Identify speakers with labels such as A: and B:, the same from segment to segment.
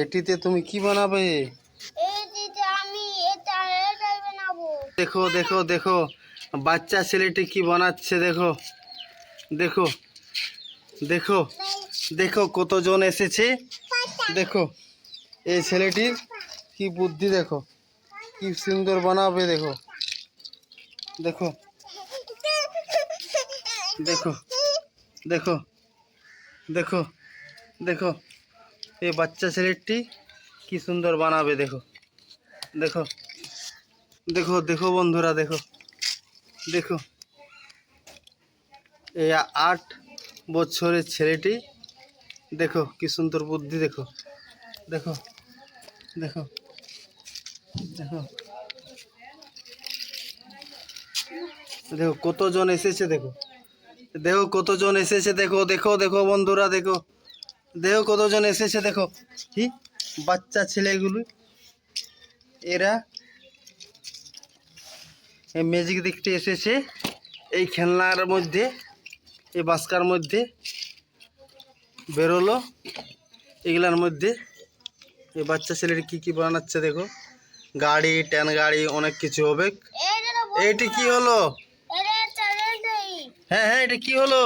A: এটিতে তুমি কি বানাবে?
B: এটিতে তুমি কি বানাবে।
A: দেখো দেখো দেখো বাচ্চা ছেলেটি কি বানাচ্ছে দেখো দেখো দেখো দেখো কতজন এসেছে। দেখো, এই ছেলেটির কি বুদ্ধি দেখো, কি সুন্দর বানাবে দেখো। দেখো দেখো দেখো দেখো দেখো, এই বাচ্চা ছেলেটি কি সুন্দর বানাবে দেখো। দেখো দেখো দেখো বন্ধুরা, দেখো দেখো। এই আট বছরের ছেলেটি দেখো, কি সুন্দর বুদ্ধি, দেখো। দেখো দেখো দেখো। দেখো, কতজন এসেছে, দেখো। দেখো, কতজন এসেছে, দেখো দেখো দেখো, বন্ধুরা, দেখো। দেখো, কতজন এসেছে, দেখো। কি? বাচ্চা ছেলেগুলো। এরা ম্যাজিক দেখতে এসেছে, এই খেলনার মধ্যে, এই বাস্কার মধ্যে। বেরোলো। এগুলার মধ্যে এই বাচ্চা ছেলের কি কি বানাচ্ছে দেখো। গাড়ি, ট্যান গাড়ি, অনেক কিছু হবে। এইটি কি হলো? হ্যাঁ হ্যাঁ এটা কি হলো?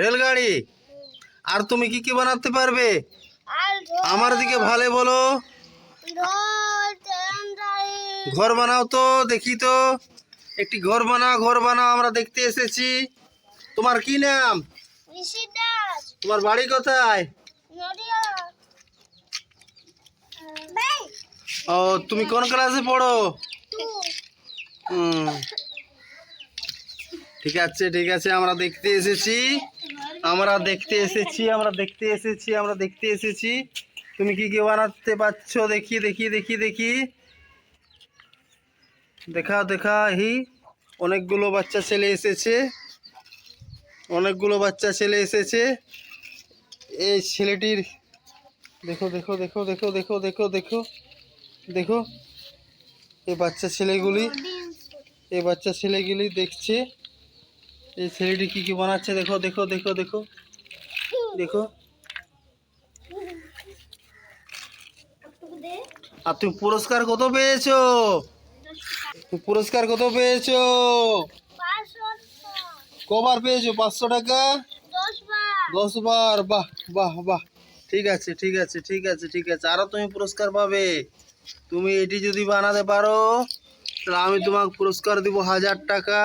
B: রেলগাড়ি।
A: আর তুমি কি কি বানাতে পারবে? আমার দিকে ভালো বলো। ঘর বানাও তো, দেখি তো। একটি ঘর বানাও ঘর বানাও, আমরা দেখতে এসেছি। তোমার কি নাম? তোমার বাড়ি কোথায়? ও তুমি কোন ক্লাসে পড়ো? হুম। ঠিক আছে ঠিক আছে আমরা দেখতে এসেছি। আমরা দেখতে এসেছি আমরা দেখতে এসেছি আমরা দেখতে এসেছি। তুমি কি কি বানাতে পারছ? দেখি দেখি দেখি দেখি। দেখা দেখা হি। অনেকগুলো বাচ্চা ছেলে এসেছে। অনেকগুলো বাচ্চা ছেলে এসেছে। এই ছেলেটির দেখো দেখো দেখো দেখো দেখো দেখো দেখো দেখো। এই বাচ্চা ছেলেগুলি এই বাচ্চা ছেলেগুলি দেখছে। এই ছেলেটি কি কি বানাচ্ছে? দেখো দেখো দেখো দেখো দেখো। আর তুমি পুরস্কার কত পেয়েছ? পুরস্কার কত পেয়েছ? কবার পেয়েছ? পাঁচশো টাকা?
B: দশ বার
A: বাহ বাহ বাহ। ঠিক আছে ঠিক আছে ঠিক আছে ঠিক আছে। আরও তুমি পুরস্কার পাবে। তুমি এটি যদি বানাতে পারো তাহলে আমি তোমাকে পুরস্কার দিব হাজার টাকা।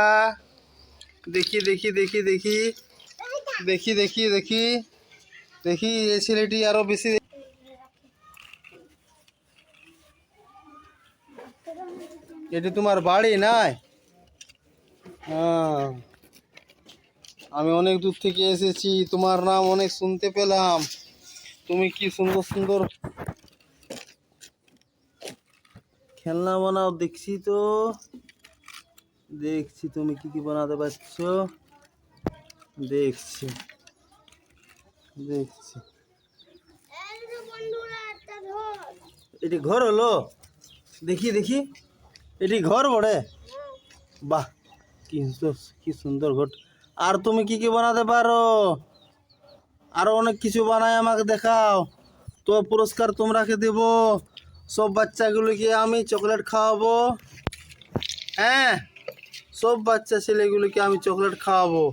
A: দেখি দেখি দেখি দেখি। দেখি দেখি দেখি। দেখি এই ছেলেটি আরও বেশি এটি তোমার বাড়ি নাই? হ্যাঁ। আমি অনেক দূর থেকে এসেছি, তোমার নাম অনেক শুনতে পেলাম। তুমি কি সুন্দর সুন্দর খেলনা বানাও, দেখছি তো। দেখছি তুমি কি কি বানাতে পারছ। দেখছি দেখছি। এটি ঘর হলো? দেখি দেখি। এটি ঘর বড়ে বাহ, কি সুন্দর কি সুন্দর ঘর। আর তুমি কি কি বানাতে পারো? আরও অনেক কিছু বানায় আমাকে দেখাও। তো পুরস্কার তোমরাকে দেব? সব বাচ্চাগুলোকে আমি চকলেট খাওয়াবো। হ্যাঁ সব বাচ্চা ছেলেগুলোকে আমি চকলেট খাওয়াবো।